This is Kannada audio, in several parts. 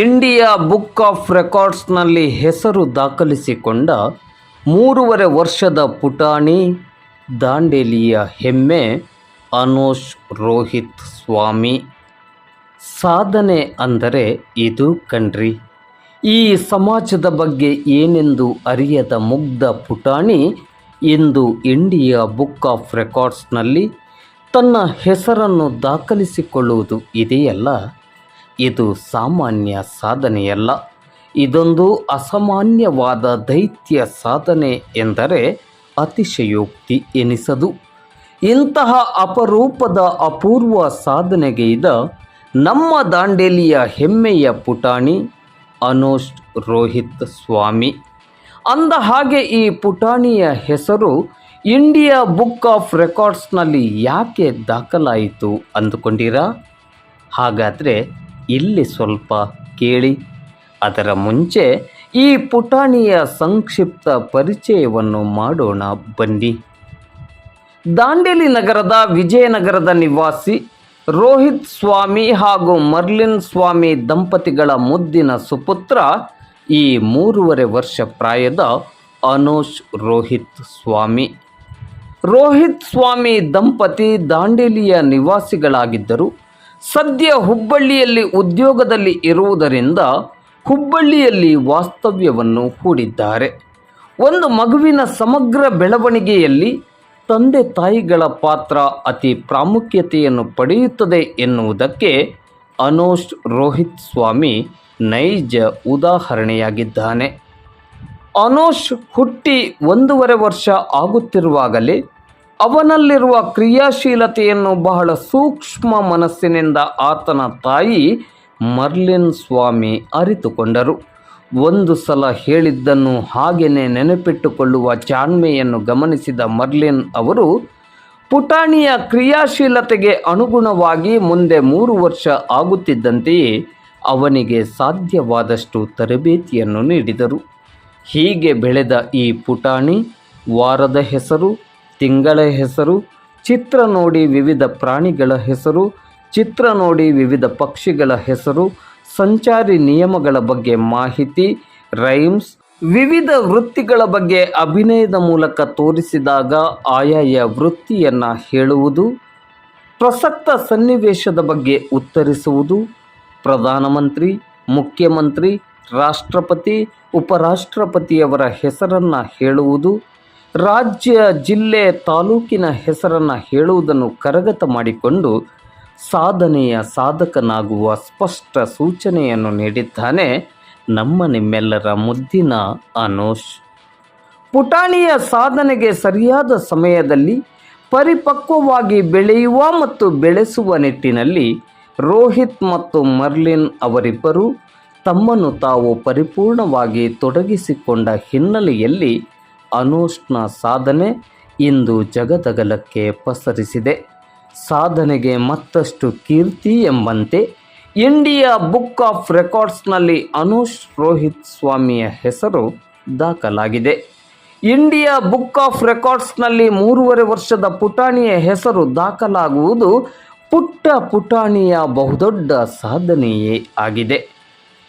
ಇಂಡಿಯಾ ಬುಕ್ ಆಫ್ ರೆಕಾರ್ಡ್ಸ್ನಲ್ಲಿ ಹೆಸರು ದಾಖಲಿಸಿಕೊಂಡ ಮೂರುವರೆ ವರ್ಷದ ಪುಟಾಣಿ ದಾಂಡೇಲಿಯ ಹೆಮ್ಮೆ ಅನೋಷ್ ರೋಹಿತ್ ಸ್ವಾಮಿ. ಸಾಧನೆ ಅಂದರೆ ಇದು ಕಣ್ರಿ. ಈ ಸಮಾಜದ ಬಗ್ಗೆ ಏನೆಂದು ಅರಿಯದ ಮುಗ್ಧ ಪುಟಾಣಿ ಇಂದು ಇಂಡಿಯಾ ಬುಕ್ ಆಫ್ ರೆಕಾರ್ಡ್ಸ್ನಲ್ಲಿ ತನ್ನ ಹೆಸರನ್ನು ದಾಖಲಿಸಿಕೊಳ್ಳುವುದು ಇದೆಯಲ್ಲ? ಇದು ಸಾಮಾನ್ಯ ಸಾಧನೆಯಲ್ಲ. ಇದೊಂದು ಅಸಾಮಾನ್ಯವಾದ ದೈತ್ಯ ಸಾಧನೆ ಎಂದರೆ ಅತಿಶಯೋಕ್ತಿ ಎನಿಸದು. ಇಂತಹ ಅಪರೂಪದ ಅಪೂರ್ವ ಸಾಧನೆಗೈದ ನಮ್ಮ ದಾಂಡೇಲಿಯ ಹೆಮ್ಮೆಯ ಪುಟಾಣಿ ಅನೋಷ್ ರೋಹಿತ್ ಸ್ವಾಮಿ. ಅಂದ ಹಾಗೆ ಈ ಪುಟಾಣಿಯ ಹೆಸರು ಇಂಡಿಯಾ ಬುಕ್ ಆಫ್ ರೆಕಾರ್ಡ್ಸ್ನಲ್ಲಿ ಯಾಕೆ ದಾಖಲಾಯಿತು ಅಂದುಕೊಂಡಿರಾ? ಹಾಗಾದರೆ ಇಲ್ಲಿ ಸ್ವಲ್ಪ ಕೇಳಿ. ಅದರ ಮುಂಚೆ ಈ ಪುಟಾಣಿಯ ಸಂಕ್ಷಿಪ್ತ ಪರಿಚಯವನ್ನು ಮಾಡೋಣ, ಬನ್ನಿ. ದಾಂಡೇಲಿ ನಗರದ ವಿಜಯನಗರದ ನಿವಾಸಿ ರೋಹಿತ್ ಸ್ವಾಮಿ ಹಾಗೂ ಮರ್ಲಿನ್ ಸ್ವಾಮಿ ದಂಪತಿಗಳ ಮುದ್ದಿನ ಸುಪುತ್ರ ಈ ಮೂರುವರೆ ವರ್ಷ ಪ್ರಾಯದ ಅನೋಷ್ ರೋಹಿತ್ ಸ್ವಾಮಿ. ರೋಹಿತ್ ಸ್ವಾಮಿ ದಂಪತಿ ದಾಂಡೇಲಿಯ ನಿವಾಸಿಗಳಾಗಿದ್ದರು. ಸದ್ಯ ಹುಬ್ಬಳ್ಳಿಯಲ್ಲಿ ಉದ್ಯೋಗದಲ್ಲಿ ಇರುವುದರಿಂದ ಹುಬ್ಬಳ್ಳಿಯಲ್ಲಿ ವಾಸ್ತವ್ಯವನ್ನು ಹೂಡಿದ್ದಾರೆ. ಒಂದು ಮಗುವಿನ ಸಮಗ್ರ ಬೆಳವಣಿಗೆಯಲ್ಲಿ ತಂದೆ ತಾಯಿಗಳ ಪಾತ್ರ ಅತಿ ಪ್ರಾಮುಖ್ಯತೆಯನ್ನು ಪಡೆಯುತ್ತದೆ ಎನ್ನುವುದಕ್ಕೆ ಅನೋಷ್ ರೋಹಿತ್ ಸ್ವಾಮಿ ನೈಜ ಉದಾಹರಣೆಯಾಗಿದ್ದಾನೆ. ಅನೋಷ್ ಹುಟ್ಟಿ ಒಂದೂವರೆ ವರ್ಷ ಆಗುತ್ತಿರುವಾಗಲೇ ಅವನಲ್ಲಿರುವ ಕ್ರಿಯಾಶೀಲತೆಯನ್ನು ಬಹಳ ಸೂಕ್ಷ್ಮ ಮನಸ್ಸಿನಿಂದ ಆತನ ತಾಯಿ ಮರ್ಲಿನ್ ಸ್ವಾಮಿ ಅರಿತುಕೊಂಡರು. ಒಂದು ಸಲ ಹೇಳಿದ್ದನ್ನು ಹಾಗೆಯೇ ನೆನಪಿಟ್ಟುಕೊಳ್ಳುವ ಚಾಣ್ಮೆಯನ್ನು ಗಮನಿಸಿದ ಮರ್ಲಿನ್ ಅವರು, ಪುಟಾಣಿಯ ಕ್ರಿಯಾಶೀಲತೆಗೆ ಅನುಗುಣವಾಗಿ ಮುಂದೆ ಮೂರು ವರ್ಷ ಆಗುತ್ತಿದ್ದಂತೆಯೇ ಅವನಿಗೆ ಸಾಧ್ಯವಾದಷ್ಟು ತರಬೇತಿಯನ್ನು ನೀಡಿದರು. ಹೀಗೆ ಬೆಳೆದ ಈ ಪುಟಾಣಿ ವಾರದ ಹೆಸರು ತಿಂಗಳ ಹೆಸರು, ಚಿತ್ರ ನೋಡಿ ವಿವಿಧ ಪ್ರಾಣಿಗಳ ಹೆಸರು, ಚಿತ್ರ ನೋಡಿ ವಿವಿಧ ಪಕ್ಷಿಗಳ ಹೆಸರು, ಸಂಚಾರಿ ನಿಯಮಗಳ ಬಗ್ಗೆ ಮಾಹಿತಿ, ರೈಮ್ಸ್, ವಿವಿಧ ವೃತ್ತಿಗಳ ಬಗ್ಗೆ ಅಭಿನಯದ ಮೂಲಕ ತೋರಿಸಿದಾಗ ಆಯಾಯ ವೃತ್ತಿಯನ್ನು ಹೇಳುವುದು, ಪ್ರಸಕ್ತ ಸನ್ನಿವೇಶದ ಬಗ್ಗೆ ಉತ್ತರಿಸುವುದು, ಪ್ರಧಾನಮಂತ್ರಿ, ಮುಖ್ಯಮಂತ್ರಿ, ರಾಷ್ಟ್ರಪತಿ, ಉಪರಾಷ್ಟ್ರಪತಿಯವರ ಹೆಸರನ್ನು ಹೇಳುವುದು ರಾಜ್ಯ, ಜಿಲ್ಲೆ, ತಾಲೂಕಿನ ಹೆಸರನ್ನು ಹೇಳುವುದನ್ನು ಕರಗತ ಮಾಡಿಕೊಂಡು ಸಾಧನೆಯ ಸಾಧಕನಾಗುವ ಸ್ಪಷ್ಟ ಸೂಚನೆಯನ್ನು ನೀಡಿದ್ದಾನೆ ನಮ್ಮ ನಿಮ್ಮೆಲ್ಲರ ಮುದ್ದಿನ ಅನೋಷ್. ಪುಟಾಣಿಯ ಸಾಧನೆಗೆ ಸರಿಯಾದ ಸಮಯದಲ್ಲಿ ಪರಿಪಕ್ವವಾಗಿ ಬೆಳೆಯುವ ಮತ್ತು ಬೆಳೆಸುವ ನಿಟ್ಟಿನಲ್ಲಿ ರೋಹಿತ್ ಮತ್ತು ಮರ್ಲಿನ್ ಅವರಿಬ್ಬರು ತಮ್ಮನ್ನು ತಾವು ಪರಿಪೂರ್ಣವಾಗಿ ತೊಡಗಿಸಿಕೊಂಡ ಹಿನ್ನೆಲೆಯಲ್ಲಿ ಅನೋಷ್ನ ಸಾಧನೆ ಇಂದು ಜಗದಗಲಕ್ಕೆ ಪಸರಿಸಿದೆ. ಸಾಧನೆಗೆ ಮತ್ತಷ್ಟು ಕೀರ್ತಿ ಎಂಬಂತೆ ಇಂಡಿಯಾ ಬುಕ್ ಆಫ್ ರೆಕಾರ್ಡ್ಸ್ನಲ್ಲಿ ಅನೂಷ್ ರೋಹಿತ್ ಸ್ವಾಮಿಯ ಹೆಸರು ದಾಖಲಾಗಿದೆ. ಇಂಡಿಯಾ ಬುಕ್ ಆಫ್ ರೆಕಾರ್ಡ್ಸ್ನಲ್ಲಿ ಮೂರುವರೆ ವರ್ಷದ ಪುಟಾಣಿಯ ಹೆಸರು ದಾಖಲಾಗುವುದು ಪುಟ್ಟ ಪುಟಾಣಿಯ ಬಹುದೊಡ್ಡ ಸಾಧನೆಯೇ ಆಗಿದೆ.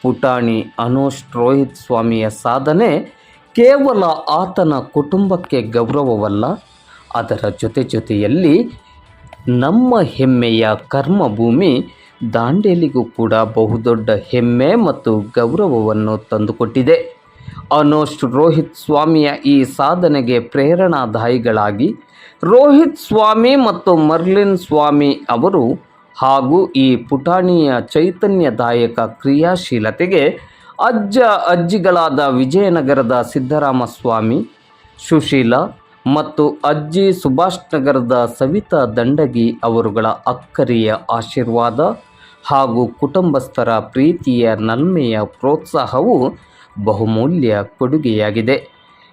ಪುಟಾಣಿ ಅನೂಷ್ ರೋಹಿತ್ ಸ್ವಾಮಿಯ ಸಾಧನೆ ಕೇವಲ ಆತನ ಕುಟುಂಬಕ್ಕೆ ಗೌರವವಲ್ಲ, ಅದರ ಜೊತೆ ಜೊತೆಯಲ್ಲಿ ನಮ್ಮ ಹೆಮ್ಮೆಯ ಕರ್ಮಭೂಮಿ ದಾಂಡೇಲಿಗೂ ಕೂಡ ಬಹುದೊಡ್ಡ ಹೆಮ್ಮೆ ಮತ್ತು ಗೌರವವನ್ನು ತಂದುಕೊಟ್ಟಿದೆ. ಅನೋಷ್ ರೋಹಿತ್ ಸ್ವಾಮಿಯ ಈ ಸಾಧನೆಗೆ ಪ್ರೇರಣಾದಾಯಿಗಳಾಗಿ ರೋಹಿತ್ ಸ್ವಾಮಿ ಮತ್ತು ಮರ್ಲಿನ್ ಸ್ವಾಮಿ ಅವರು ಹಾಗೂ ಈ ಪುಟಾಣಿಯ ಚೈತನ್ಯದಾಯಕ ಕ್ರಿಯಾಶೀಲತೆಗೆ ಅಜ್ಜ ಅಜ್ಜಿಗಳಾದ ವಿಜಯನಗರದ ಸಿದ್ದರಾಮಸ್ವಾಮಿ, ಸುಶೀಲ ಮತ್ತು ಅಜ್ಜಿ ಸುಭಾಷ್ ನಗರದ ಸವಿತಾ ದಂಡಗಿ ಅವರುಗಳ ಅಕ್ಕರಿಯ ಆಶೀರ್ವಾದ ಹಾಗೂ ಕುಟುಂಬಸ್ಥರ ಪ್ರೀತಿಯ ನಲ್ಮೆಯ ಪ್ರೋತ್ಸಾಹವು ಬಹುಮೂಲ್ಯ ಕೊಡುಗೆಯಾಗಿದೆ.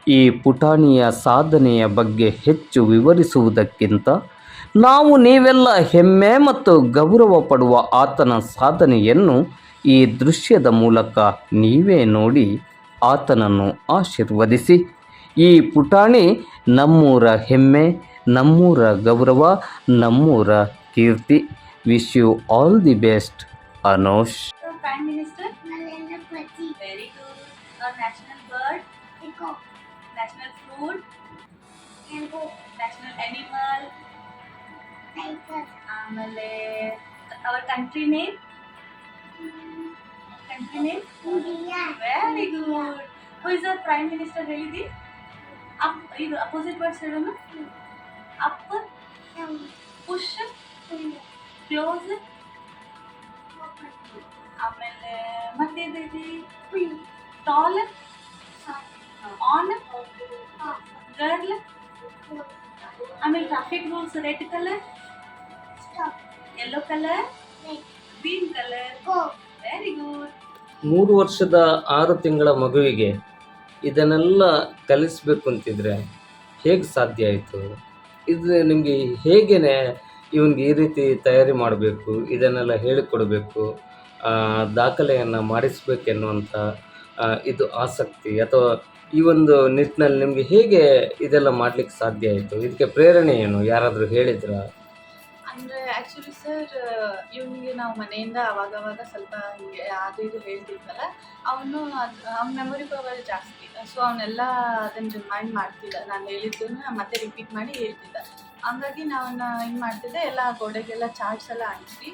ಈ ಪುಟಾಣಿಯ ಸಾಧನೆಯ ಬಗ್ಗೆ ಹೆಚ್ಚು ವಿವರಿಸುವುದಕ್ಕಿಂತ ನಾವು ನೀವೆಲ್ಲ ಹೆಮ್ಮೆ ಮತ್ತು ಗೌರವ ಪಡುವ ಆತನ ಸಾಧನೆಯನ್ನು ಈ ದೃಶ್ಯದ ಮೂಲಕ ನೀವೇ ನೋಡಿ ಆತನನ್ನು ಆಶೀರ್ವದಿಸಿ. ಈ ಪುಟಾಣಿ ನಮ್ಮೂರ ಹೆಮ್ಮೆ ನಮ್ಮೂರ ಗೌರವ ನಮ್ಮೂರ ಕೀರ್ತಿ. Wish you all the best Anosh our country name Country name? India. Very good who is our prime minister ಹೇಳಿದಿ up ಇದು ಅಪೋಸಿಟ್ ವರ್ಡ್ಸ್ ಹೇಳೋಣ up Down. Push Down. Close Open. ಆಮೇಲೆ ಮತ್ತೇನೈತಿ Queen. Tall Short. On Off. Girl Close. ಆಮೇಲೆ traffic rules red colour Stop. Yellow colour Go. Good ಮೂರು ವರ್ಷದ ಆರು ತಿಂಗಳ ಮಗುವಿಗೆ ಇದನ್ನೆಲ್ಲ ಕಲಿಸ್ಬೇಕು ಅಂತಿದ್ರೆ ಹೇಗೆ ಸಾಧ್ಯ ಆಯಿತು? ಇದು ನಿಮಗೆ ಹೇಗೇನೆ ಇವನಿಗೆ ಈ ರೀತಿ ತಯಾರಿ ಮಾಡಬೇಕು ಇದನ್ನೆಲ್ಲ ಹೇಳಿಕೊಡಬೇಕು ದಾಖಲೆಯನ್ನು ಮಾಡಿಸ್ಬೇಕೆನ್ನುವಂಥ ಆ, ಇದು ಆಸಕ್ತಿ ಅಥವಾ ಈ ಒಂದು ನಿಟ್ಟಿನಲ್ಲಿ ನಿಮಗೆ ಹೇಗೆ ಇದೆಲ್ಲ ಮಾಡಲಿಕ್ಕೆ ಸಾಧ್ಯ ಆಯಿತು? ಇದಕ್ಕೆ ಪ್ರೇರಣೆ ಏನು? ಯಾರಾದರೂ ಹೇಳಿದ್ರಾ? ಅಂದರೆ ಆ್ಯಕ್ಚುಲಿ ಸರ್ ಇವನಿಗೆ ನಾವು ಮನೆಯಿಂದ ಅವಾಗ ಅವಾಗ ಸ್ವಲ್ಪ ಅದು ಇದು ಹೇಳ್ತಿದ್ವಲ್ಲ, ಅವನು ಅವ್ನ ಮೆಮೊರಿ ಪವರ್ ಜಾಸ್ತಿ. ಸೊ ಅವನ್ನೆಲ್ಲ ಅದನ್ನು ರಿಮೈಂಡ್ ಮಾಡ್ತಿದ್ದ. ನಾನು ಹೇಳಿದ್ದನ್ನು ಮತ್ತೆ ರಿಪೀಟ್ ಮಾಡಿ ಹೇಳ್ತಿದ್ದ. ಹಂಗಾಗಿ ನಾನು ಏನು ಮಾಡ್ತಿದ್ದೆ, ಎಲ್ಲ ಗೋಡೆಗೆಲ್ಲ ಚಾರ್ಟ್ಸ್ ಎಲ್ಲ ಅಂಟಿಸಿ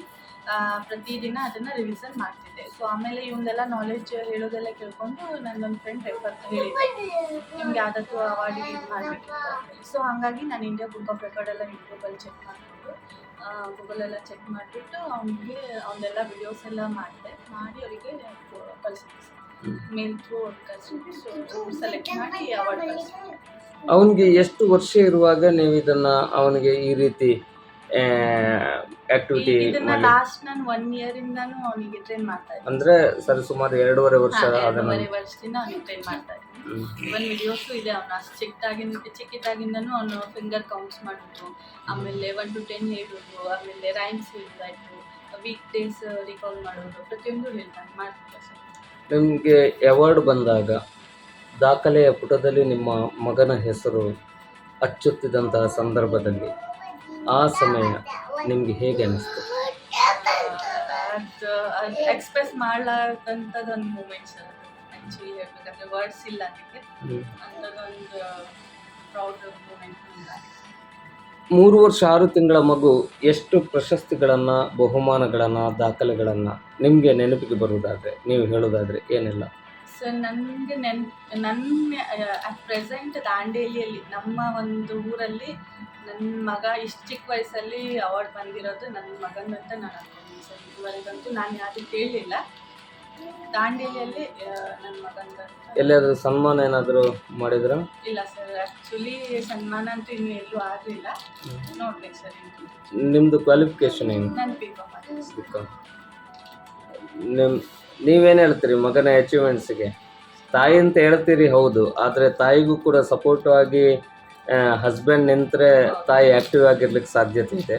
ಪ್ರತಿದಿನ ಅದನ್ನು ರಿವಿಸನ್ ಮಾಡ್ತಿದ್ದೆ. ಸೊ ಆಮೇಲೆ ಇವನ್ನೆಲ್ಲ ನಾಲೆಜ್ ಹೇಳೋದೆಲ್ಲ ಕೇಳ್ಕೊಂಡು ನನ್ನೊಂದು ಫ್ರೆಂಡ್ ರೆಫರ್ ಹೇಳಿದ್ದೆ ನಿಮ್ಗೆ ಯಾವ್ದಾದ್ರು ಅವಾರ್ಡಿಗೆ ಅಂತೇಳಿ ಸೊ ಹಾಗಾಗಿ ನಾನು ಇಂಡಿಯಾ ಬುಕ್ ಆಫ್ ರೆಕಾರ್ಡ್ ಎಲ್ಲ ಯೂಟ್ಯೂಬಲ್ಲಿ ಚೆಕ್ ಮಾಡಿಬಿಟ್ಟು ಗೂಗಲೆಲ್ಲ ಚೆಕ್ ಮಾಡಿಬಿಟ್ಟು ಅವನಿಗೆ ಅವನ್ನೆಲ್ಲ ವಿಡಿಯೋಸ್ ಎಲ್ಲ ಮಾಡಿದೆ. ಮಾಡಿ ಅವರಿಗೆ ಕಳಿಸಿದ್ದೆ. ಮೇಲ್ ಥ್ರೂ ಸೆಲೆಕ್ಟ್ ಮಾಡಿ ಅವಾರ್ಡ್ ಅವನಿಗೆ ಎಷ್ಟು ವರ್ಷ ಇರುವಾಗ ನೀವು ಇದನ್ನ ಅವನಿಗೆ ಈ ರೀತಿ ಆ್ಯಕ್ಟಿವಿಟಿ ಇದನ್ನ ಮಾಡಿ ಲಾಸ್ಟ್ ನಾನು ಒನ್ ಇಯರ್ ಇಂದಾನು ಅವನಿಗೆ ಟ್ರೈನ್ ಮಾಡ್ತಾ ಇದ್ದೀನಿ. ಅಂದರೆ ಸರಿ ಸುಮಾರು ಎರಡೂವರೆ ವರ್ಷ ಅದನ್ನು ಎರಡೂವರೆ ವರ್ಷದಿಂದ ಅವನಿಗೆ ಟ್ರೈನ್ ಮಾಡ್ತಾ ಇದ್ದೀನಿ. ಇವನ್ ವಿಡಿಯೋಸು ಇದೆ ಅವನು ಅಷ್ಟು ಚಿಕ್ಕದಾಗಿಂದ ಚಿಕ್ಕಿದ್ದಾಗಿಂದನೂ ಅವನು ಫಿಂಗರ್ ಕೌಂಟ್ಸ್ ಮಾಡಿದ್ರು ಆಮೇಲೆ ಒನ್ ಟು ಟೆನ್ ಹೇಳೋದು ಆಮೇಲೆ ರೈಮ್ಸ್ ಹೇಳೋದಾಯ್ತು ವೀಕ್ ಡೇಸ್ ರಿಕಾಲ್ ಮಾಡೋದು ಪ್ರತಿಯೊಂದು ಹೇಳ್ತಾನೆ ಮಾಡ್ತಾರೆ ನಿಮಗೆ ಅವಾರ್ಡ್ ಬಂದಾಗ ದಾಖಲೆಯ ಪುಟದಲ್ಲಿ ನಿಮ್ಮ ಮಗನ ಹೆಸರು ಅಚ್ಚುತ್ತಿದ್ದಂತಹ ಸಂದರ್ಭದಲ್ಲಿ ಆ ಸಮಯ ನಿಮಗೆ ಹೇಗೆ ಅನಿಸ್ತು? ಅದು ಎಕ್ಸ್ಪ್ರೆಸ್ ಮಾಡ್ಲಾರ್ದಂಥದ್ದು ಒಂದು ಮೂಮೆಂಟ್ ಸರ್ ಆ್ಯಕ್ಚುಲಿ ಹೇಳ್ಬೇಕಂದ್ರೆ ವರ್ಡ್ಸ್ ಇಲ್ಲ ಅದಕ್ಕೆ. ಅಂಥದ್ದೊಂದು ಪ್ರೌಡ್ ಮೂಮೆಂಟ್ ಮೂರು ವರ್ಷ ಆರು ತಿಂಗಳ ಮಗು ಎಷ್ಟು ಪ್ರಶಸ್ತಿಗಳನ್ನು ಬಹುಮಾನಗಳನ್ನು ದಾಖಲೆಗಳನ್ನು ನಿಮಗೆ ನೆನಪಿಗೆ ಬರುವುದಾದರೆ ನೀವು ಹೇಳೋದಾದರೆ ಏನಿಲ್ಲ? ಸರ್ ನನಗೆ ನೆನ್ ನನ್ನ ಅಟ್ ಪ್ರೆಸೆಂಟ್ ದಾಂಡೇಲಿಯಲ್ಲಿ ನಮ್ಮ ಒಂದು ಊರಲ್ಲಿ ನನ್ನ ಮಗ ಇಷ್ಟು ಚಿಕ್ಕ ವಯಸ್ಸಲ್ಲಿ ಅವಾರ್ಡ್ ಬಂದಿರೋದು ನನ್ನ ಮಗನಂತ ನಾನು ಅನ್ಕೊಂಡಿದ್ದೀನಿ ಸರ್. ಇದುವರೆಗಂತೂ ನಾನು ಯಾರು ಕೇಳಲಿಲ್ಲ ದಾಂಡೇಲಿಯಲ್ಲಿ ನನ್ನ ಮಗನ ಎಲ್ಲಿಯಾದರೂ ಸನ್ಮಾನ ಏನಾದರೂ ಮಾಡಿದ್ರ? ಇಲ್ಲ ಸರ್. ಆ್ಯಕ್ಚುಲಿ ಸನ್ಮಾನ ಅಂತೂ ಇನ್ನು ಎಲ್ಲೂ ಆಗಲಿಲ್ಲ. ನೋಡ್ಬೇಕು ಸರ್ ನಿಮ್ಮದು ಕ್ವಾಲಿಫಿಕೇಶನ್ ಏನು? ನಾನು ಬಿ ಕಾಮ್ ಬಿಕಾಮ್ ನಿಮ್ ನೀವೇನು ಹೇಳ್ತೀರಿ ಮಗನ ಅಚೀವ್ಮೆಂಟ್ಸಿಗೆ ತಾಯಿ ಅಂತ ಹೇಳ್ತೀರಿ ಹೌದು, ಆದರೆ ತಾಯಿಗೂ ಕೂಡ ಸಪೋರ್ಟಿವ್ ಆಗಿ ಹಸ್ಬೆಂಡ್ ನಿಂತರೆ ತಾಯಿ ಆ್ಯಕ್ಟಿವ್ ಆಗಿರ್ಲಿಕ್ಕೆ ಸಾಧ್ಯತೆ ಇದೆ.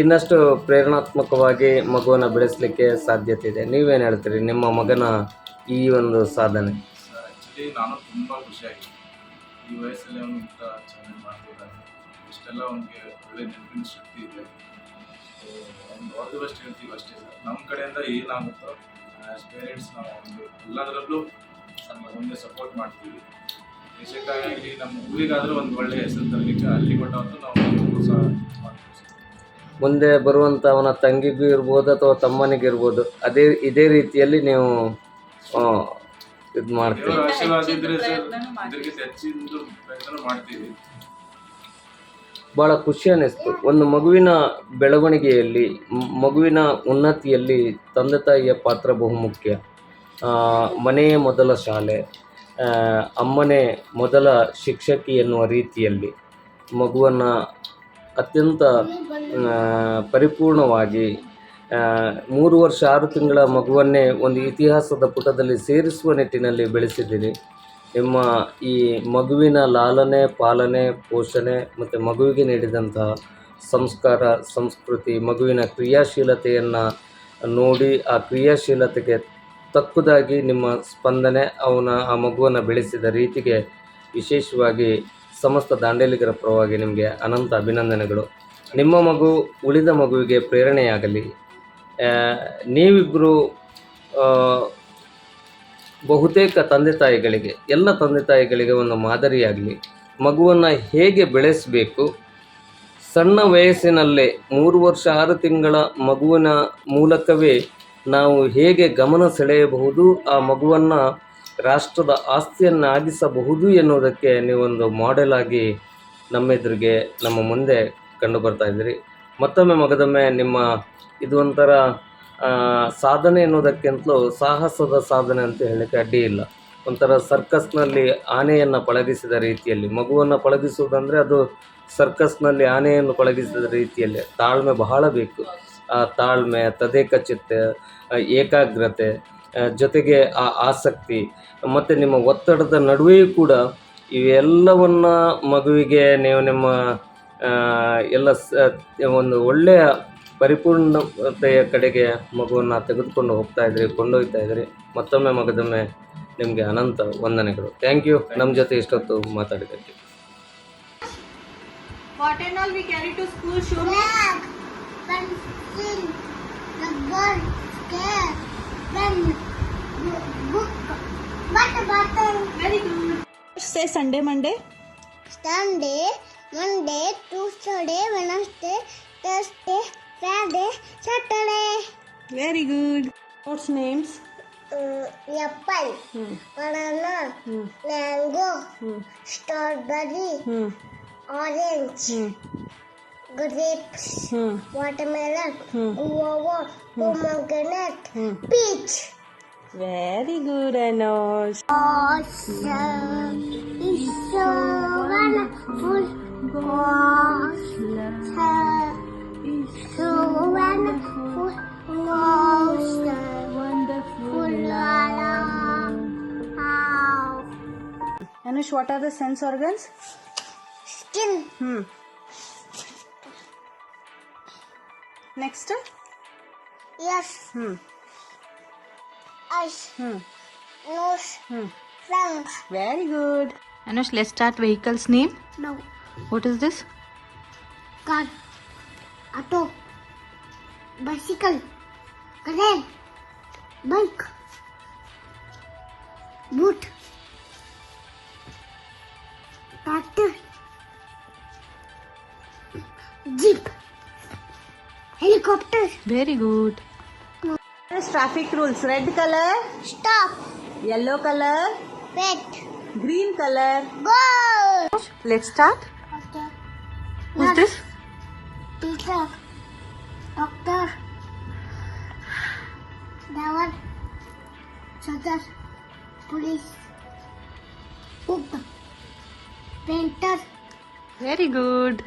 ಇನ್ನಷ್ಟು ಪ್ರೇರಣಾತ್ಮಕವಾಗಿ ಮಗುವನ್ನು ಬೆಳೆಸಲಿಕ್ಕೆ ಸಾಧ್ಯತೆ ಇದೆ. ನೀವೇನು ಹೇಳ್ತೀರಿ ನಿಮ್ಮ ಮಗನ ಈ ಒಂದು ಸಾಧನೆ? ಆ್ಯಕ್ಚುಲಿ ನಾನು ತುಂಬ ಖುಷಿಯಾಗಿದೆ ಈ ವಯಸ್ಸಲ್ಲಿ ಅವನು ಇಂಥ ಚೆನ್ನಾಗಿ ಮಾಡ್ತಿದ್ದಾನೆ. ಇಷ್ಟೆಲ್ಲ ಅವನಿಗೆ ಒಳ್ಳೆ ನೆನಪಿನ ಶಕ್ತಿ ಇದೆ. ಆಲ್ ದಿ ಬೆಸ್ಟ್ ಹೇಳ್ತೀವಿ ಅಷ್ಟೇ ಸರ್ ನಮ್ಮ ಕಡೆಯಿಂದ ಏನಾಗುತ್ತೋ ಆ್ಯಸ್ ಪೇರೆಂಟ್ಸ್ ನಾವು ಒಂದು ಎಲ್ಲದರಲ್ಲೂ ನಮ್ಮ ಮುಂದೆ ಸಪೋರ್ಟ್ ಮಾಡ್ತೀವಿ. ದೇಶಕ್ಕಾಗಲಿ ನಮ್ಮ ಊರಿಗಾದರೂ ಒಂದು ಒಳ್ಳೆಯ ಹೆಸರು ತರಲಿಕ್ಕೆ ಅಲ್ಲಿ ಕೊಟ್ಟವಂತೂ ನಾವು ಪ್ರೋತ್ಸಾಹ ಮಾಡ್ತೀವಿ ಮುಂದೆ ಬರುವಂಥ ಅವನ ತಂಗಿಗೂ ಇರ್ಬೋದು ಅಥವಾ ತಮ್ಮನಿಗಿರ್ಬೋದು ಅದೇ ಇದೇ ರೀತಿಯಲ್ಲಿ ನೀವು ಇದು ಮಾಡ್ತೀವಿ ಆಶೀರ್ವಾದ ಇದ್ರೆ ಸರ್. ಇದಕ್ಕಿಂತ ಹೆಚ್ಚಿನ ಪ್ರಯತ್ನ ಮಾಡ್ತೀವಿ. ಭಾಳ ಖುಷಿ ಅನ್ನಿಸ್ತು. ಒಂದು ಮಗುವಿನ ಬೆಳವಣಿಗೆಯಲ್ಲಿ ಮಗುವಿನ ಉನ್ನತಿಯಲ್ಲಿ ತಂದೆ ತಾಯಿಯ ಪಾತ್ರ ಬಹುಮುಖ್ಯ ಮನೆಯ ಮೊದಲ ಶಾಲೆ ಅಮ್ಮನೇ ಮೊದಲ ಶಿಕ್ಷಕಿ ಎನ್ನುವ ರೀತಿಯಲ್ಲಿ ಮಗುವನ್ನು ಅತ್ಯಂತ ಪರಿಪೂರ್ಣವಾಗಿ ಮೂರು ವರ್ಷ ಆರು ತಿಂಗಳ ಮಗುವನ್ನೇ ಒಂದು ಇತಿಹಾಸದ ಪುಟದಲ್ಲಿ ಸೇರಿಸುವ ನಿಟ್ಟಿನಲ್ಲಿ ಬೆಳೆಸಿದ್ದೀರಿ ನಿಮ್ಮ ಈ ಮಗುವಿನ ಲಾಲನೆ, ಪಾಲನೆ, ಪೋಷಣೆ ಮತ್ತು ಮಗುವಿಗೆ ನೀಡಿದಂತಹ ಸಂಸ್ಕಾರ, ಸಂಸ್ಕೃತಿ, ಮಗುವಿನ ಕ್ರಿಯಾಶೀಲತೆಯನ್ನು ನೋಡಿ ಆ ಕ್ರಿಯಾಶೀಲತೆಗೆ ತಕ್ಕುದಾಗಿ ನಿಮ್ಮ ಸ್ಪಂದನೆ, ಅವನ ಆ ಮಗುವನ್ನು ಬೆಳೆಸಿದ ರೀತಿಗೆ ವಿಶೇಷವಾಗಿ ಸಮಸ್ತ ದಾಂಡೇಲಿಗರ ಪರವಾಗಿ ನಿಮಗೆ ಅನಂತ ಅಭಿನಂದನೆಗಳು. ನಿಮ್ಮ ಮಗು ಉಳಿದ ಮಗುವಿಗೆ ಪ್ರೇರಣೆಯಾಗಲಿ. ನೀವಿಬ್ಬರು ಬಹುತೇಕ ತಂದೆ ತಾಯಿಗಳಿಗೆ, ಎಲ್ಲ ತಂದೆ ತಾಯಿಗಳಿಗೆ ಒಂದು ಮಾದರಿಯಾಗಲಿ, ಮಗುವನ್ನು ಹೇಗೆ ಬೆಳೆಸಬೇಕು, ಸಣ್ಣ ವಯಸ್ಸಿನಲ್ಲೇ ಮೂರು ವರ್ಷ ಆರು ತಿಂಗಳ ಮಗುವಿನ ಮೂಲಕವೇ ನಾವು ಹೇಗೆ ಗಮನ ಸೆಳೆಯಬಹುದು, ಆ ಮಗುವನ್ನು ರಾಷ್ಟ್ರದ ಆಸ್ತಿಯನ್ನಾಗಿಸಬಹುದು ಎನ್ನುವುದಕ್ಕೆ ನೀವೊಂದು ಮಾಡೆಲ್ ಆಗಿ ನಮ್ಮೆದುರಿಗೆ ನಮ್ಮ ಮುಂದೆ ಕಂಡು ಬರ್ತಾ ಇದ್ದೀರಿ. ಮತ್ತೊಮ್ಮೆ ಮಗದೊಮ್ಮೆ ನಿಮ್ಮ ಇದು ಒಂಥರ ಸಾಧನೆ ಎನ್ನುವುದಕ್ಕಿಂತಲೂ ಸಾಹಸದ ಸಾಧನೆ ಅಂತ ಹೇಳಲಿಕ್ಕೆ ಅಡ್ಡಿ ಇಲ್ಲ. ಒಂಥರ ಸರ್ಕಸ್ನಲ್ಲಿ ಆನೆಯನ್ನು ಪಳಗಿಸಿದ ರೀತಿಯಲ್ಲಿ, ಮಗುವನ್ನು ಪಳಗಿಸುವುದಂದರೆ ಅದು ಸರ್ಕಸ್ನಲ್ಲಿ ಆನೆಯನ್ನು ಪಳಗಿಸಿದ ರೀತಿಯಲ್ಲಿ, ತಾಳ್ಮೆ ಬಹಳ ಬೇಕು. ಆ ತಾಳ್ಮೆ, ತದೇಕಚಿತ್ತ ಏಕಾಗ್ರತೆ ಜೊತೆಗೆ ಆ ಆಸಕ್ತಿ, ಮತ್ತು ನಿಮ್ಮ ಒತ್ತಡದ ನಡುವೆಯೂ ಕೂಡ ಇವೆಲ್ಲವನ್ನು ಮಗುವಿಗೆ ನೀವು ನಿಮ್ಮ ಎಲ್ಲ ಒಂದು ಒಳ್ಳೆಯ ಪರಿಪೂರ್ಣತೆಯ ಕಡೆಗೆ ಮಗುವನ್ನು ತೆಗೆದುಕೊಂಡು ಹೋಗ್ತಾ ಇದ್ರಿ ಕೊಂಡೊಯ್ತಾ ಇದ್ರಿ ಮತ್ತೊಮ್ಮೆ ಮಗದೊಮ್ಮೆ ನಿಮಗೆ ಅನಂತ ವಂದನೆಗಳು. ಥ್ಯಾಂಕ್ ಯು ನಮ್ಮ ಜೊತೆ ಇಷ್ಟೊತ್ತು ಮಾತಾಡಿದ್ದಕ್ಕೆ. Sunday Monday Sunday Monday Tuesday Wednesday Thursday Friday, Saturday. Very good. What's names? Uh, apple, Hmm. banana, Hmm. mango, Hmm. strawberry, Hmm. orange, Hmm. grapes, Hmm. watermelon, Hmm. guava, pomegranate, Hmm. peach. Very good, Anush. Awesome. It's so wonderful. Awesome. Anush, what are the sense organs? Skin. Hmm. Next. Yes. Hmm. Eyes. Hmm. Nose. Hmm. Tongue. Very good. Anush, let's start vehicle's name. No. What is this? Car. Auto. Bicycle. Car. Bike. Boot. Tractor. Jeep. Helicopter. Very good. There's traffic rules. Red color, Stop. yellow color, Wait. green color. Go. Let's start. Okay. Who's this? Teacher. Doctor. Driver. Soldier. Police. Cook. Painter. Very good.